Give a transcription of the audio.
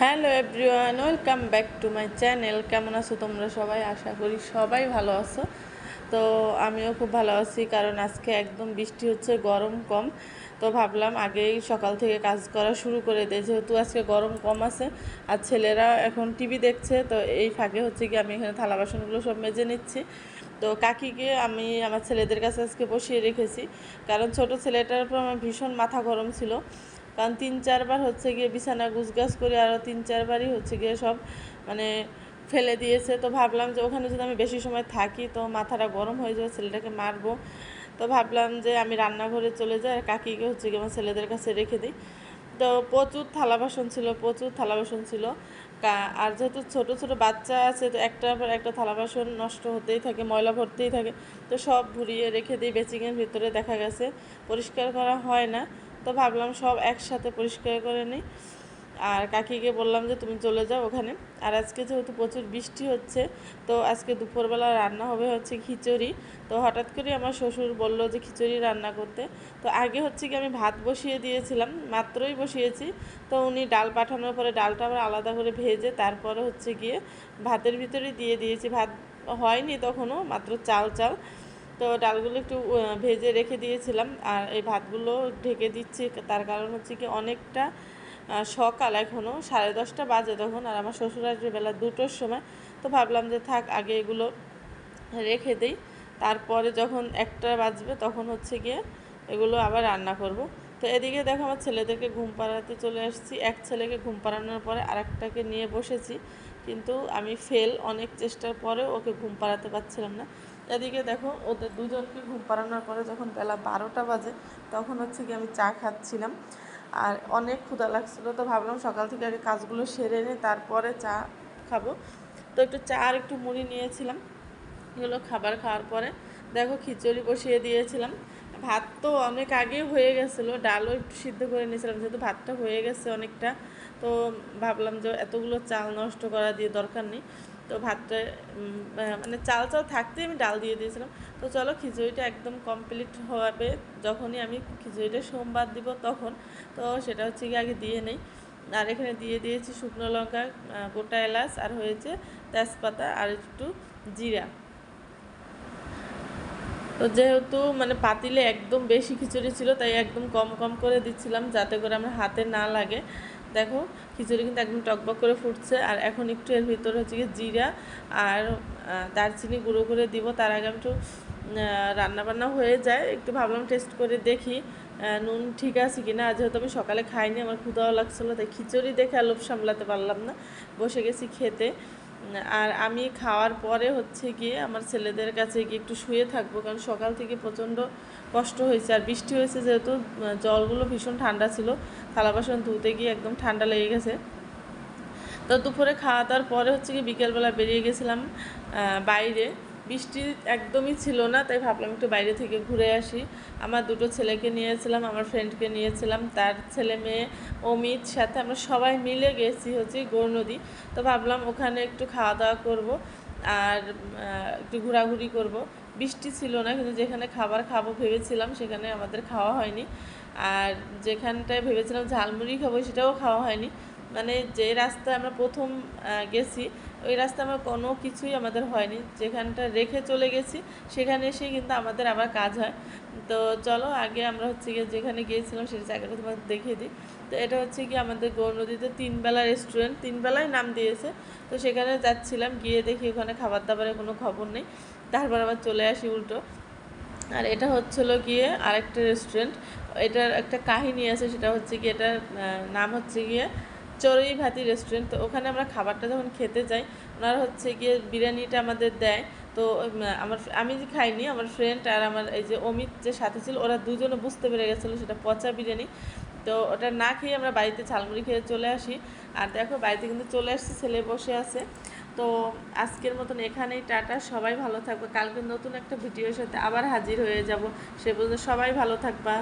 Hello everyone, welcome back to my channel. কেমন আছো তোমরা সবাই? আশা করি সবাই ভালো আছো। তো আমিও খুব ভালো আছি, কারণ আজকে একদম বৃষ্টি হচ্ছে, গরম কম। তো ভাবলাম আগেই সকাল থেকে কাজ করা শুরু করে দেয় যেহেতু আজকে গরম কম আছে, আর ছেলেরা এখন টিভি দেখছে, তো এই ফাঁকে হচ্ছে কি আমি এখানে থালা বাসনগুলো সব মেজে নিচ্ছি। তো কাকিকে আমি আমার ছেলেদের কাছে আজকে বসিয়ে রেখেছি, কারণ ছোট ছেলেটার উপর আমার ভীষণ মাথা গরম ছিল। কারণ তিন চারবার হচ্ছে গিয়ে বিছানা গুছগাছ করে আরও তিন চারবারই হচ্ছে গিয়ে সব মানে ফেলে দিয়েছে। তো ভাবলাম যে ওখানে যদি আমি বেশি সময় থাকি তো মাথাটা গরম হয়ে যাবে, ছেলেটাকে মারবো। তো ভাবলাম যে আমি রান্নাঘরে চলে যাই আর কাকিকে হচ্ছে গিয়ে আমার ছেলেদের কাছে রেখে দিই। তো প্রচুর থালা বাসন ছিল, প্রচুর থালা বাসন ছিল। আর যেহেতু ছোট ছোট বাচ্চা আছে তো একটার পর একটা থালা বাসন নষ্ট হতেই থাকে, ময়লা ভরতেই থাকে। তো সব ভুরিয়ে রেখে দিই বেচিংয়ের ভিতরে দেখা গেছে, পরিষ্কার করা হয় না। তো ভাবলাম সব একসাথে পরিষ্কার করে নিই। আর কাকিকে বললাম যে, তুমি চলে যাও ওখানে। আর আজকে যেহেতু প্রচুর বৃষ্টি হচ্ছে, তো আজকে দুপুরবেলা রান্না হবে হচ্ছে খিচুড়ি। তো হঠাৎ করে আমার শ্বশুর বলল যে, খিচুড়ি রান্না করতে। তো আগে হচ্ছে কি আমি ভাত বসিয়ে দিয়েছিলাম, মাত্রই বসিয়েছি। তো উনি ডাল পাঠানোর পরে ডালটা আবার আলাদা করে ভেজে তারপরে হচ্ছে গিয়ে ভাতের ভিতরে দিয়ে দিয়েছি। ভাত হয়নি তখনও, মাত্র চাল চাল। তো ডালগুলো একটু ভেজে রেখে দিয়েছিলাম। আর এই ভাতগুলো ঢেকে দিচ্ছি। তার কারণ হচ্ছে কি অনেকটা সকাল এখনও সাড়ে দশটা বাজে তখন। আর আমার শ্বশুর আসবে বেলা দুটোর সময়। তো ভাবলাম যে থাক, আগে এগুলো রেখে দিই। তারপরে যখন একটা বাজবে তখন হচ্ছে গিয়ে এগুলো আবার রান্না করব। তো এদিকে দেখো আমার ছেলেদেরকে ঘুম পাড়াতে চলে আসছি। এক ছেলেকে ঘুম পাড়ানোর পরে আরেকটাকে নিয়ে বসেছি। কিন্তু আমি ফেল অনেক চেষ্টার পরে ওকে ঘুম পাড়াতে পারছিলাম না। এদিকে দেখো ওদের দুজনকে ঘুম পাড়ানোর পরে যখন বেলা বারোটা বাজে, তখন হচ্ছে কি আমি চা খাচ্ছিলাম। আর অনেক ক্ষুধা লাগছিল, তো ভাবলাম সকাল থেকে আগে কাজগুলো সেরে নিই, তারপরে চা খাব। তো একটু চা আর একটু মুড়ি নিয়েছিলাম, এগুলো খাবার খাওয়ার পরে দেখো খিচুড়ি বসিয়ে দিয়েছিলাম। ভাত তো অনেক আগেই হয়ে গেছিল, ডালও একটু সিদ্ধ করে নিয়েছিলাম, যেহেতু ভাতটা হয়ে গেছে অনেকটা, তো ভাবলাম যে এতগুলো চাল নষ্ট করা দিয়ে দরকার নেই। তো ভাতটা মানে চাল চাল থাকতেই আমি ডাল দিয়ে দিয়েছিলাম। তো চলো খিচুড়িটা একদম কমপ্লিট হবে। যখনই আমি খিচুড়িটা সোমবার দিব তখন। তো সেটা হচ্ছে কি আগে দিয়ে নেই। আর এখানে দিয়ে দিয়েছি শুকনো লঙ্কা গোটা এলাচ আর হয়েছে তেজপাতা আর একটু জিরা। তো যেহেতু মানে পাতিলে একদম বেশি খিচুড়ি ছিল, তাই একদম কম কম করে দিচ্ছিলাম যাতে করে আমার হাতে না লাগে। দেখো, খিচুড়ি কিন্তু একদম টকবক করে ফুটছে। আর এখন একটু এর ভিতরে হচ্ছে গিয়ে জিরা আর দারচিনি গুঁড়ো করে দিব। তার আগে আমি একটু রান্নাবান্না হয়ে যায়। একটু ভাবলাম টেস্ট করে দেখি নুন ঠিক আছে কি না যেহেতু আমি সকালে খাইনি, আমার ক্ষুদাও লাগছিল, তাই খিচুড়ি দেখে আলোপ সামলাতে পারলাম না। বসে গেছি খেতে। আর আমি খাওয়ার পরে হচ্ছে গিয়ে আমার ছেলেদের কাছে গিয়ে একটু শুয়ে থাকব, কারণ সকাল থেকে প্রচণ্ড কষ্ট হয়েছে। আর বৃষ্টি হয়েছে যেহেতু জলগুলো ভীষণ ঠান্ডা ছিল, থালা বাসন ধুতে গিয়ে একদম ঠান্ডা লেগে গেছে। তো দুপুরে খাওয়া দাওয়ার পরে হচ্ছে গিয়ে বিকেলবেলা বেরিয়ে গেছিলাম বাইরে। বৃষ্টি একদমই ছিল না, তাই ভাবলাম একটু বাইরে থেকে ঘুরে আসি। আমার দুটো ছেলেকে নিয়েছিলাম, আমার ফ্রেন্ডকে নিয়েছিলাম, তার ছেলে মেয়ে, অমিত, সাথে আমরা সবাই মিলে গেছি হচ্ছে গৌর নদী। তো ভাবলাম ওখানে একটু খাওয়া দাওয়া করব আর একটু ঘোরাঘুরি করব। বৃষ্টি ছিল না, কিন্তু যেখানে খাবার খাব ভেবেছিলাম সেখানে আমাদের খাওয়া হয়নি। আর যেখানটায় ভেবেছিলাম ঝালমুড়ি খাব সেটাও খাওয়া হয়নি। মানে যে রাস্তায় আমরা প্রথম গেছি, ওই রাস্তায় আমরা কোনো কিছুই আমাদের হয়নি। যেখানটা রেখে চলে গেছি, সেখানে এসেই কিন্তু আমাদের আবার কাজ হয়। তো চলো, আগে আমরা হচ্ছে গিয়ে যেখানে গিয়েছিলাম সেই জায়গাটা তোমাদের দেখিয়ে দিই। তো এটা হচ্ছে কি আমাদের গৌর নদীতে তিনবেলা রেস্টুরেন্ট তিনবেলায় নাম দিয়েছে। তো সেখানে যাচ্ছিলাম, গিয়ে দেখি ওখানে খাবার দাবারের কোনো খবর নেই। তারপর আবার চলে আসি উল্টো। আর এটা হচ্ছিল গিয়ে আরেকটা রেস্টুরেন্ট এটার একটা কাহিনী আছে, সেটা হচ্ছে কি এটার নাম হচ্ছে গিয়ে চড়ুই ভাতি রেস্টুরেন্ট তো ওখানে আমরা খাবারটা যখন খেতে যাই, ওনারা হচ্ছে গিয়ে বিরিয়ানিটা আমাদের দেয়। তো আমার আমি যে খাইনি, আমার ফ্রেন্ড আর আমার এই যে অমিত যে সাথে ছিল, ওরা দুজনে বুঝতে পেরে গেছিল সেটা পচা বিরিয়ানি। তো ওটা না খেয়ে আমরা বাড়িতে ঝালমুড়ি খেয়ে চলে আসি। আর দেখো, বাড়িতে কিন্তু চলে আসছি, ছেলে বসে আছে। তো আজকের মতন এখানেই টাটা, সবাই ভালো থাকবে। কালকে নতুন একটা ভিডিওর সাথে আবার হাজির হয়ে যাব। সে পর্যন্ত সবাই ভালো থাকবা।